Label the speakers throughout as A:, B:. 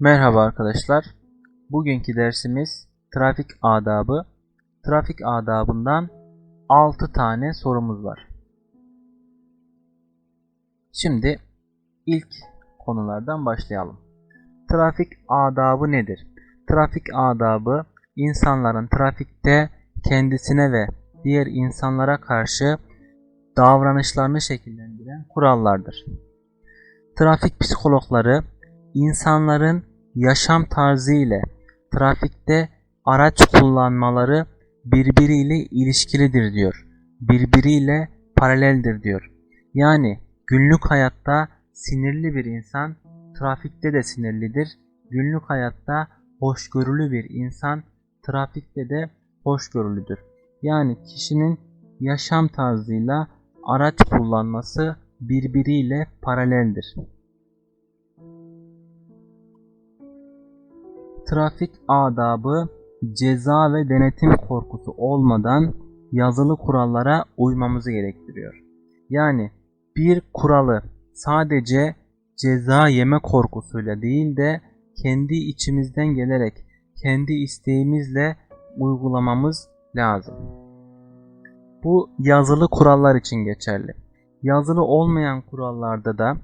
A: Merhaba arkadaşlar. Bugünkü dersimiz trafik adabı. Trafik adabından 6 tane sorumuz var. Şimdi ilk konulardan başlayalım. Trafik adabı nedir? Trafik adabı insanların trafikte kendisine ve diğer insanlara karşı davranışlarını şekillendiren kurallardır. Trafik psikologları insanların yaşam tarzı ile trafikte araç kullanmaları birbiriyle ilişkilidir diyor. Birbiriyle paraleldir diyor. Yani günlük hayatta sinirli bir insan trafikte de sinirlidir. Günlük hayatta hoşgörülü bir insan trafikte de hoşgörülüdür. Yani kişinin yaşam tarzıyla araç kullanması birbiriyle paraleldir. Trafik adabı ceza ve denetim korkusu olmadan yazılı kurallara uymamızı gerektiriyor. Yani bir kuralı sadece ceza yeme korkusuyla değil de kendi içimizden gelerek kendi isteğimizle uygulamamız lazım. Bu yazılı kurallar için geçerli. Yazılı olmayan kurallarda da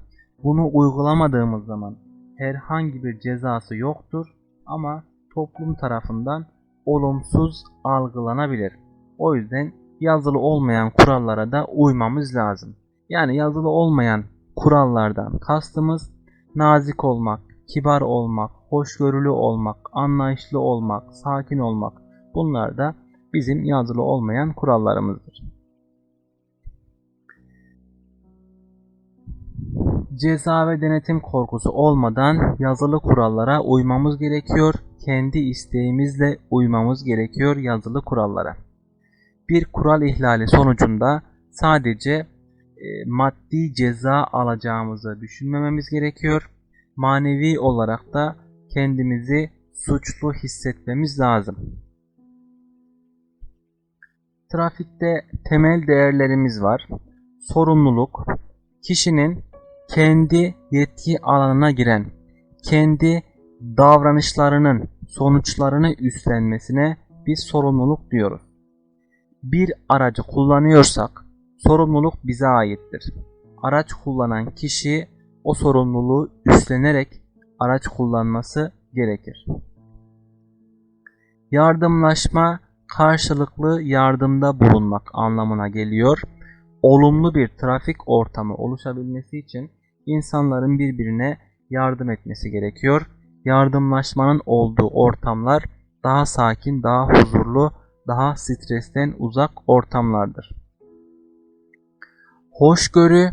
A: bunu uygulamadığımız zaman herhangi bir cezası yoktur ama toplum tarafından olumsuz algılanabilir. O yüzden yazılı olmayan kurallara da uymamız lazım. Yani yazılı olmayan kurallardan kastımız nazik olmak, kibar olmak, hoşgörülü olmak, anlayışlı olmak, sakin olmak. Bunlar da bizim yazılı olmayan kurallarımızdır. Ceza ve denetim korkusu olmadan yazılı kurallara uymamız gerekiyor. Kendi isteğimizle uymamız gerekiyor yazılı kurallara. Bir kural ihlali sonucunda sadece e, maddi ceza alacağımızı düşünmememiz gerekiyor. Manevi olarak da kendimizi suçlu hissetmemiz lazım. Trafikte temel değerlerimiz var. Sorumluluk, kişinin kendi yetki alanına giren, kendi davranışlarının sonuçlarını üstlenmesine biz sorumluluk diyoruz. Bir aracı kullanıyorsak sorumluluk bize aittir. Araç kullanan kişi o sorumluluğu üstlenerek araç kullanması gerekir. Yardımlaşma karşılıklı yardımda bulunmak anlamına geliyor. Olumlu bir trafik ortamı oluşabilmesi için insanların birbirine yardım etmesi gerekiyor. Yardımlaşmanın olduğu ortamlar daha sakin, daha huzurlu, daha stresten uzak ortamlardır. Hoşgörü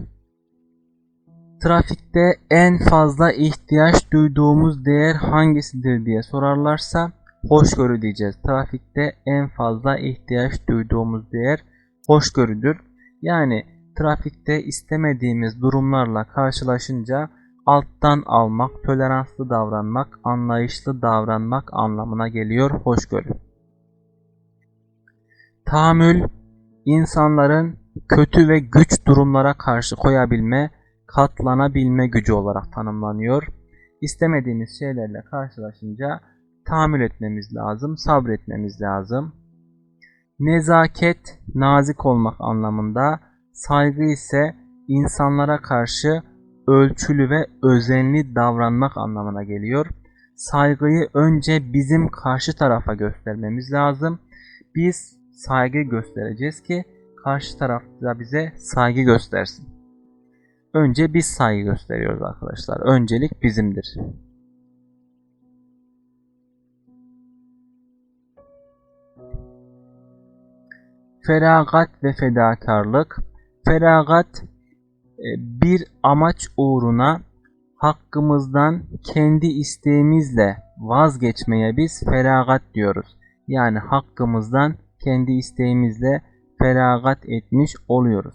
A: Trafikte en fazla ihtiyaç duyduğumuz değer hangisidir diye sorarlarsa hoşgörü diyeceğiz. Trafikte en fazla ihtiyaç duyduğumuz değer hoşgörüdür. Yani trafikte istemediğimiz durumlarla karşılaşınca alttan almak, toleranslı davranmak, anlayışlı davranmak anlamına geliyor hoşgörü. Tahammül, insanların kötü ve güç durumlara karşı koyabilme, katlanabilme gücü olarak tanımlanıyor. İstemediğimiz şeylerle karşılaşınca tahammül etmemiz lazım, sabretmemiz lazım. Nezaket, nazik olmak anlamında, saygı ise insanlara karşı ölçülü ve özenli davranmak anlamına geliyor. Saygıyı önce bizim karşı tarafa göstermemiz lazım. Biz saygı göstereceğiz ki karşı taraf da bize saygı göstersin. Önce biz saygı gösteriyoruz arkadaşlar. Öncelik bizimdir. Feragat ve fedakarlık. Feragat e, bir amaç uğruna hakkımızdan kendi isteğimizle vazgeçmeye biz feragat diyoruz. Yani hakkımızdan kendi isteğimizle feragat etmiş oluyoruz.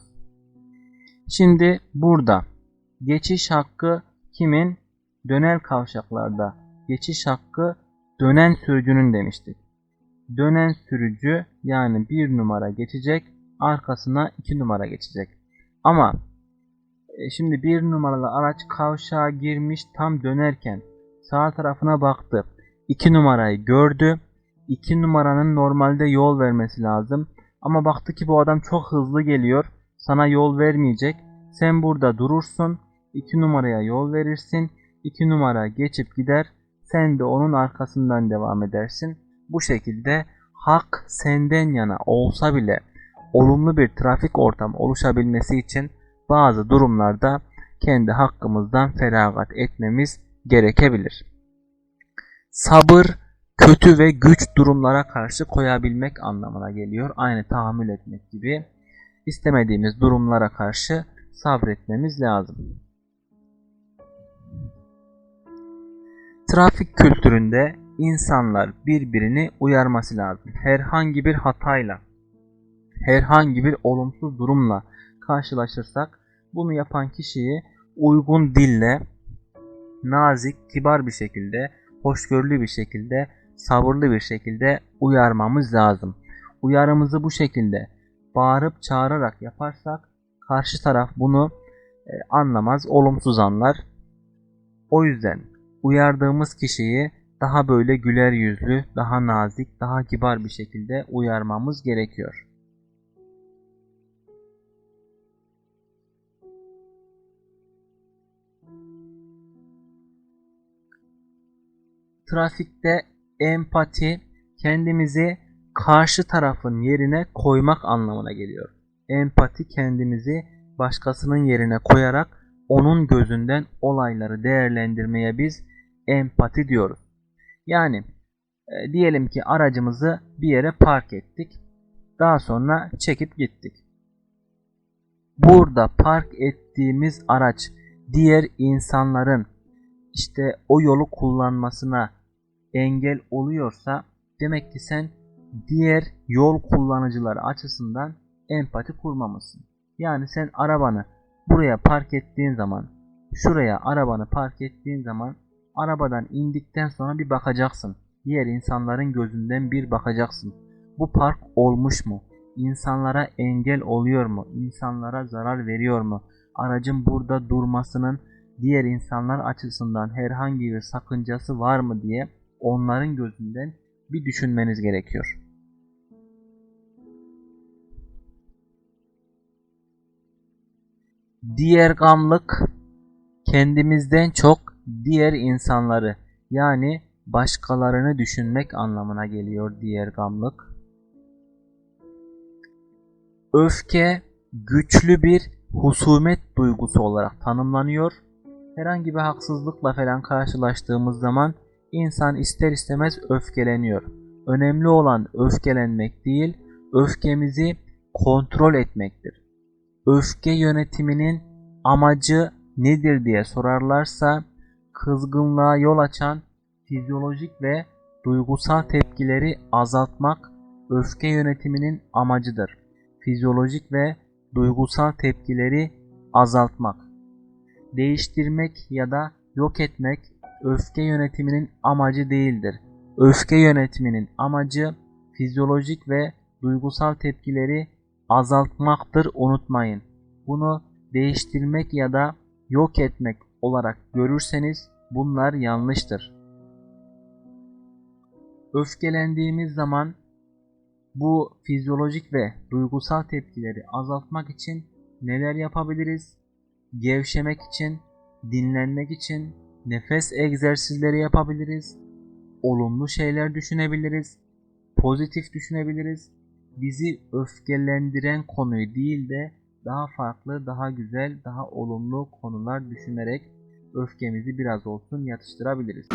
A: Şimdi burada geçiş hakkı kimin? Dönel kavşaklarda geçiş hakkı dönen sürücünün demiştik. Dönen sürücü yani bir numara geçecek arkasına iki numara geçecek. Ama e, şimdi bir numaralı araç kavşağa girmiş tam dönerken Sağ tarafına baktı. 2 numarayı gördü. 2 numaranın normalde yol vermesi lazım. Ama baktı ki bu adam çok hızlı geliyor. Sana yol vermeyecek. Sen burada durursun. 2 numaraya yol verirsin. 2 numara geçip gider. Sen de onun arkasından devam edersin. Bu şekilde hak senden yana olsa bile olumlu bir trafik ortamı oluşabilmesi için bazı durumlarda kendi hakkımızdan feragat etmemiz gerekebilir. Sabır kötü ve güç durumlara karşı koyabilmek anlamına geliyor. Aynı tahammül etmek gibi. İstemediğimiz durumlara karşı sabretmemiz lazım. Trafik kültüründe insanlar birbirini uyarması lazım. Herhangi bir hatayla, herhangi bir olumsuz durumla karşılaşırsak bunu yapan kişiyi uygun dille, nazik, kibar bir şekilde, hoşgörülü bir şekilde, sabırlı bir şekilde uyarmamız lazım. Uyarımızı bu şekilde bağırıp çağırarak yaparsak karşı taraf bunu e, anlamaz, olumsuz anlar. O yüzden uyardığımız kişiyi daha böyle güler yüzlü, daha nazik, daha kibar bir şekilde uyarmamız gerekiyor. Trafikte empati kendimizi karşı tarafın yerine koymak anlamına geliyor. Empati kendimizi başkasının yerine koyarak onun gözünden olayları değerlendirmeye biz empati diyoruz. Yani e, diyelim ki aracımızı bir yere park ettik. Daha sonra çekip gittik. Burada park ettiğimiz araç diğer insanların işte o yolu kullanmasına engel oluyorsa demek ki sen diğer yol kullanıcıları açısından empati kurmamışsın. Yani sen arabanı buraya park ettiğin zaman, şuraya arabanı park ettiğin zaman arabadan indikten sonra bir bakacaksın. Diğer insanların gözünden bir bakacaksın. Bu park olmuş mu? İnsanlara engel oluyor mu? İnsanlara zarar veriyor mu? Aracın burada durmasının diğer insanlar açısından herhangi bir sakıncası var mı diye onların gözünden bir düşünmeniz gerekiyor. Diğer gamlık kendimizden çok diğer insanları yani başkalarını düşünmek anlamına geliyor diğer gamlık. Öfke güçlü bir husumet duygusu olarak tanımlanıyor. Herhangi bir haksızlıkla falan karşılaştığımız zaman insan ister istemez öfkeleniyor. Önemli olan öfkelenmek değil, öfkemizi kontrol etmektir. Öfke yönetiminin amacı nedir diye sorarlarsa kızgınlığa yol açan fizyolojik ve duygusal tepkileri azaltmak öfke yönetiminin amacıdır. Fizyolojik ve duygusal tepkileri azaltmak. Değiştirmek ya da yok etmek öfke yönetiminin amacı değildir. Öfke yönetiminin amacı fizyolojik ve duygusal tepkileri azaltmaktır unutmayın. Bunu değiştirmek ya da yok etmek olarak görürseniz bunlar yanlıştır. Öfkelendiğimiz zaman bu fizyolojik ve duygusal tepkileri azaltmak için neler yapabiliriz? Gevşemek için, dinlenmek için nefes egzersizleri yapabiliriz. Olumlu şeyler düşünebiliriz. Pozitif düşünebiliriz. Bizi öfkelendiren konuyu değil de daha farklı, daha güzel, daha olumlu konular düşünerek öfkemizi biraz olsun yatıştırabiliriz.